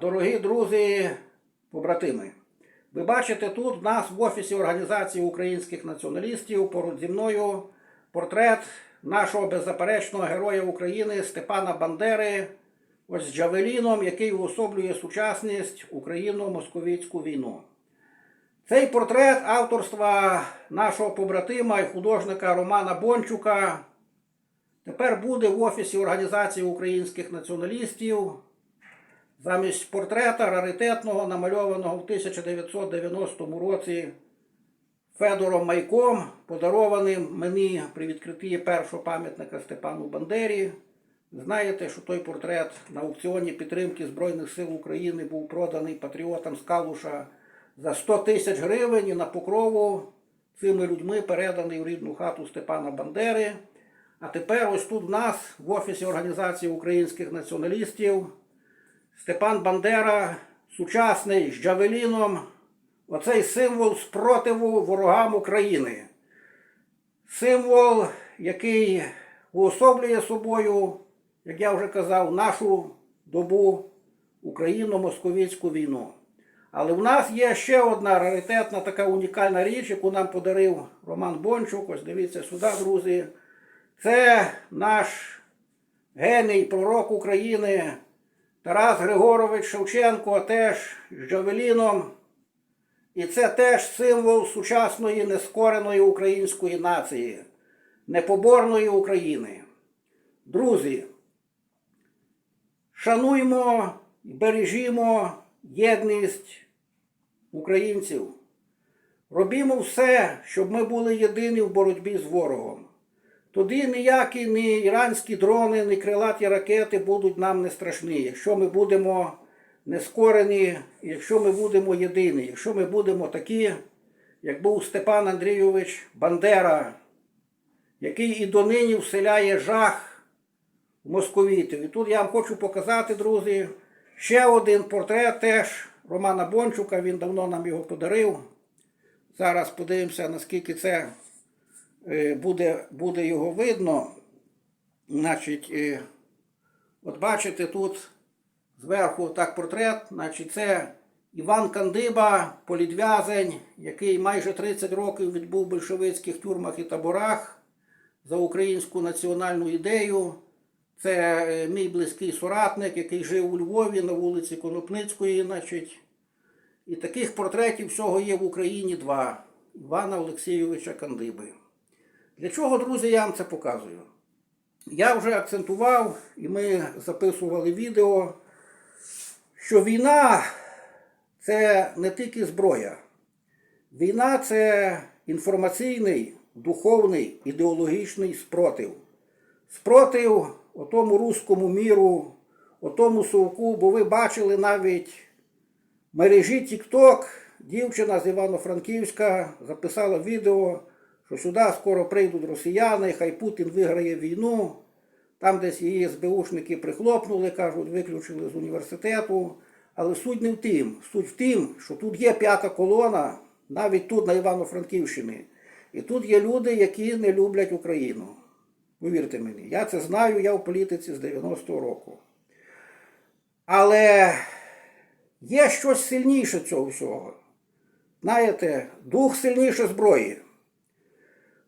Дорогі друзі, побратими, ви бачите тут в нас в офісі Організації українських націоналістів поруч зі мною портрет нашого беззаперечного героя України Степана Бандери, ось з Джавеліном, який уособлює сучасність Україно-московицьку війну. Цей портрет авторства нашого побратима і художника Романа Бончука тепер буде в офісі Організації українських націоналістів замість портрета раритетного, намальованого в 1990 році Федором Майком, подарованим мені при відкритті першого пам'ятника Степану Бандері. Знаєте, що той портрет на аукціоні підтримки Збройних сил України був проданий патріотам з Калуша за 100 тисяч гривень і на покрову цими людьми переданий в рідну хату Степана Бандери. А тепер ось тут в нас, в офісі Організації українських націоналістів, Степан Бандера, сучасний з Джавеліном, оцей символ спротиву ворогам України. Символ, який уособлює собою, як я вже казав, нашу добу Україно-московицьку війну. Але в нас є ще одна раритетна така унікальна річ, яку нам подарив Роман Бончук. Ось дивіться сюди, друзі. Це наш геній, пророк України Тарас Григорович Шевченко, теж з Джавеліном. І це теж символ сучасної нескореної української нації, непоборної України. Друзі, шануймо і бережімо єдність українців. Робімо все, щоб ми були єдині в боротьбі з ворогом. Тоді ніякі ні іранські дрони, ні крилаті ракети будуть нам не страшні, якщо ми будемо нескорені, якщо ми будемо єдині, якщо ми будемо такі, як був Степан Андрійович Бандера, який і донині вселяє жах в московітів. І тут я вам хочу показати, друзі, ще один портрет теж Романа Бончука, він давно нам його подарив. Зараз подивимося, наскільки це буде, буде його видно. Значить, е, от бачите, тут зверху так портрет, значить, це Іван Кандиба, політв'язень, який майже 30 років відбув в большевицьких тюрмах і таборах за українську національну ідею. Це е, мій близький соратник, який жив у Львові на вулиці Конопницької, значить. І таких портретів всього є в Україні два Івана Олексійовича Кандиби. Для чого, друзі, я вам це показую? Я вже акцентував, і ми записували відео, що війна це не тільки зброя. Війна це інформаційний, духовний, ідеологічний спротив. Спротив отому руському міру, отому совку, бо ви бачили навіть в мережі TikTok дівчина з Івано-Франківська записала відео, що сюди скоро прийдуть росіяни, хай Путін виграє війну. Там десь її СБУшники прихлопнули, кажуть, виключили з університету. Але суть не в тим. Суть в тим, що тут є п'ята колона, навіть тут на Івано-Франківщині. І тут є люди, які не люблять Україну. Повірте мені, я це знаю, я в політиці з 90-го року. Але є щось сильніше цього всього. Знаєте, дух сильніше зброї.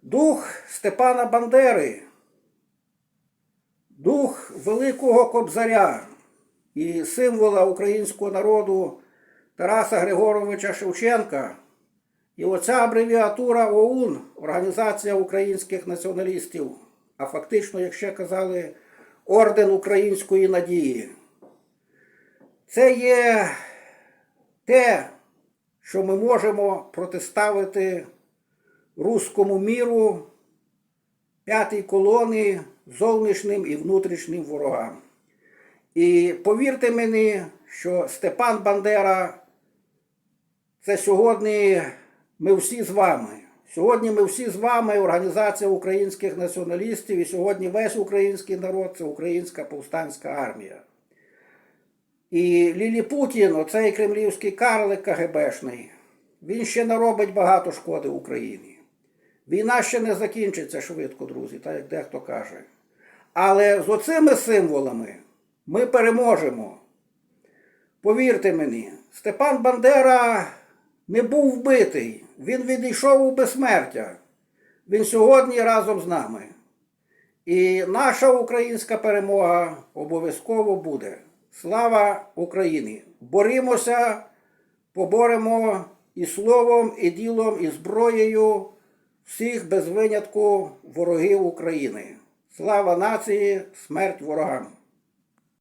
Дух Степана Бандери, дух Великого Кобзаря і символа українського народу Тараса Григоровича Шевченка. І оця абревіатура ОУН, Організація українських націоналістів, а фактично, як ще казали, Орден Української надії. Це є те, що ми можемо протиставити руському міру, п'ятій колоні, зовнішнім і внутрішнім ворогам. І повірте мені, що Степан Бандера це сьогодні ми всі з вами. Сьогодні ми всі з вами, Організація українських націоналістів, і сьогодні весь український народ це українська повстанська армія. І Лілі Путін, оцей кремлівський карлик КГБшний, він ще наробить багато шкоди Україні. Війна ще не закінчиться швидко, друзі, так як дехто каже. Але з оцими символами ми переможемо. Повірте мені, Степан Бандера не був вбитий, він відійшов у безсмертя. Він сьогодні разом з нами. І наша українська перемога обов'язково буде. Слава Україні! Борімося, поборемо і словом, і ділом, і зброєю всіх без винятку ворогів України. Слава нації, смерть ворогам!